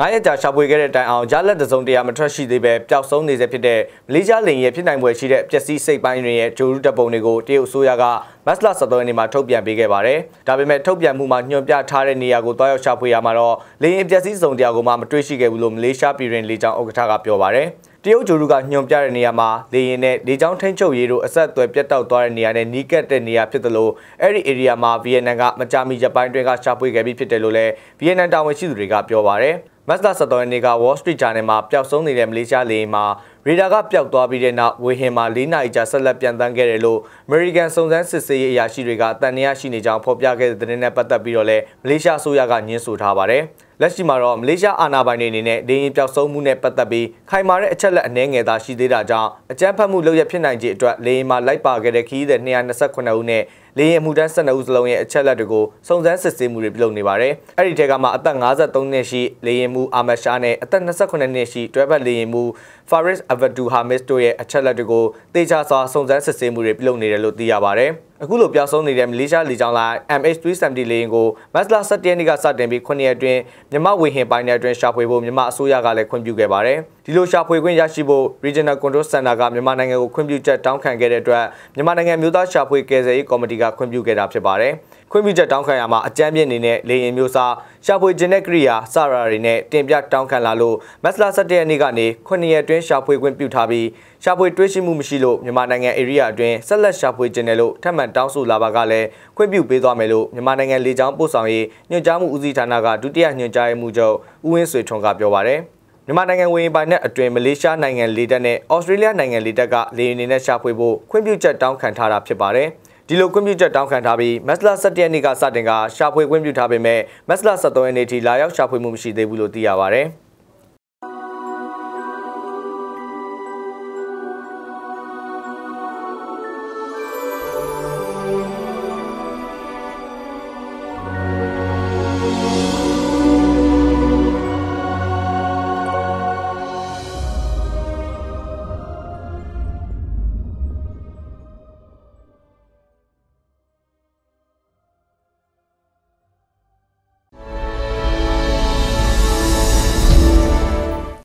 9ရက်ကြာရှာဖွေခဲ့တဲ့တိုင်အောင်ဂျာလက်တစုံတရာမထွက်ရှိသေးပဲပျောက်ဆုံးနေစေဖြစ်တဲ့မလေးရှားလင်ရဲ့ဖြစ်နိုင်ပွဲရှိတဲ့ပျက်စီးစိတ်ပိုင်းတွေရဲ့ဂျိုရူတပ်ပုံတွေကိုတရုတ်အစိုးရကမတ်လ17ရက်နေ့မှာထုတ်ပြန်ပေးခဲ့ပါတယ်။ဒါပေမဲ့ထုတ်ပြန်မှုမှာညွှန်ပြထားတဲ့နေရာကိုတွားရောက်ရှာဖွေရမှာတော့လင်ရင်ပျက်စီးစုံတရာကိုမှမတွေ့ရှိခဲ့ဘူးလို့မလေးရှားပြည်တွင်လေကြောင်းဥက္ကဋ္ဌကပြောပါတယ်။ တရုတ်ဂျိုရူကညွှန်ပြတဲ့နေရာမှာလေရင်နဲ့လေကြောင်းထိန်းချုပ်ရေးတို့အဆက်အသွယ်ပြတ်တောက်သွားတဲ့နေရာနဲ့နီးကပ်တဲ့နေရာဖြစ်သလိုအဲ့ဒီ area မှာဗီယက်နမ်ကမကြာမီရပိုင်းတွင်ကရှာဖွေခဲ့ပြီးဖြစ်တယ်လို့လည်းဗီယက်နမ်တာဝန်ရှိသူတွေကပြောပါတယ်။မတ်လ17ရက်နေ့က Wall Street Journal မှာပျောက်ဆုံးနေတဲ့မလေးရှားလေယာဉ်မှာရေဒါကပျောက်သွားပြီးတဲ့နောက်ဝေဟင်မှာ၄နာရီကြာဆက်လက်ပြန်တန်းခဲ့တယ်လို့ American စုံစမ်းစစ်ဆေးရေးအရာရှိတွေကတန်တရားရှိနေကြောင်းဖော်ပြခဲ့တဲ့သတင်းနဲ့ပတ်သက်ပြီးတော့လည်းမလေးရှားအစိုးရကညှင်းဆိုထားပါတယ်။ လက်ရှိမှာတော့မလေးရှားအာဏာပိုင်တွေအနေနဲ့လေရင်ပျောက်ဆုံးမှုနဲ့ပတ်သက်ပြီးခိုင်မာတဲ့အချက်လက်အနည်းငယ်သာရှိသေးတာကြောင့်အကြမ်းဖက်မှုလုပ်ရဖြစ်နိုင်ခြေအတွက်လေရင်မှာလိုက်ပါခဲ့တဲ့ခီးတဲ့228ဦးနဲ့လေရင်မှုတန်း12ဦးစလုံးရဲ့အချက်လက်တွေကိုစုံစမ်းစစ်ဆေးမှုတွေပြုလုပ်နေပါတယ်။အဲ့ဒီထဲကမှအသက်53နှစ်ရှိလေရင်မှုအာမရှားနဲ့အသက်28နှစ်ရှိတွဲဘက်လေရင်မှု Faris Avadu Hamis တို့ရဲ့အချက်လက်တွေကိုတေချာစွာစုံစမ်းစစ်ဆေးမှုတွေပြုလုပ်နေတယ်လို့သိရပါတယ်။ အခုလိုပြောင်းဆုံးနေတဲ့မလေးရှားလေကြောင်းလိုင်း MH370 လေယာဉ်ကိုမတ်လ17ရက်နေ့ကစတင်ပြီး9ရက်အတွင်းမြမဝေဟင်ပိုင်းနယ်အတွင်းရှာဖွေဖို့မြမအစိုးရကလည်းခွင့်ပြုခဲ့ပါတယ်။ဒီလိုရှာဖွေခွင့်ရရှိဖို့ Regional Control Center ကမြန်မာနိုင်ငံကိုခွင့်ပြုချက်တောင်းခံခဲ့တဲ့အတွက်မြန်မာနိုင်ငံမျိုးသားရှာဖွေကယ်ဆယ်ရေးကော်မတီကခွင့်ပြုခဲ့တာဖြစ်ပါတယ်။ ခွင့်ပြုချက်တောင်းခံရမှာအကြမ်းပြင်းအနေနဲ့လေရင်မျိုးစားရှာဖွေခြင်းတဲ့ကိရိယာစရာတွေနဲ့တင်ပြတောင်းခံလာလို့မက်စလာ17ရက်နေ့ကနေ9ရက်အတွင်းရှာဖွေခွင့်ပြုထားပြီးရှာဖွေတွေးရှိမှုမရှိလို့မြန်မာနိုင်ငံ area အတွင်းဆက်လက်ရှာဖွေခြင်းတယ်လို့ထပ်မံတောင်းဆိုလာပါကလည်းခွင့်ပြုပေးသွားမယ်လို့မြန်မာနိုင်ငံလေကြောင်းပို့ဆောင်ရေးညွှန်ကြားမှုဦးစီးဌာနကဒုတိယညွှန်ကြားရေးမှူးချုပ်ဦးဝင်းဆွေထွန်းကပြောပါတယ်မြန်မာနိုင်ငံဝေရင်ပိုင်နဲ့အတွင်မလေးရှားနိုင်ငံလေတပ်နဲ့ဩစတြေးလျနိုင်ငံလေတပ်ကလေယာဉ်တွေနဲ့ရှာဖွေဖို့ခွင့်ပြုချက်တောင်းခံထားတာဖြစ်ပါတယ်။ ဒီလိုခွင့်ပြုချက်တောင်းခံထားပြီးမက်စလာ17ရက်နေ့ကစတင်ကရှာဖွေခွင့်ပြုထားပေမဲ့မက်စလာ73ရက်နေ့ထိလာရောက်ရှာဖွေမှုမရှိသေးဘူးလို့သိရပါဗျ။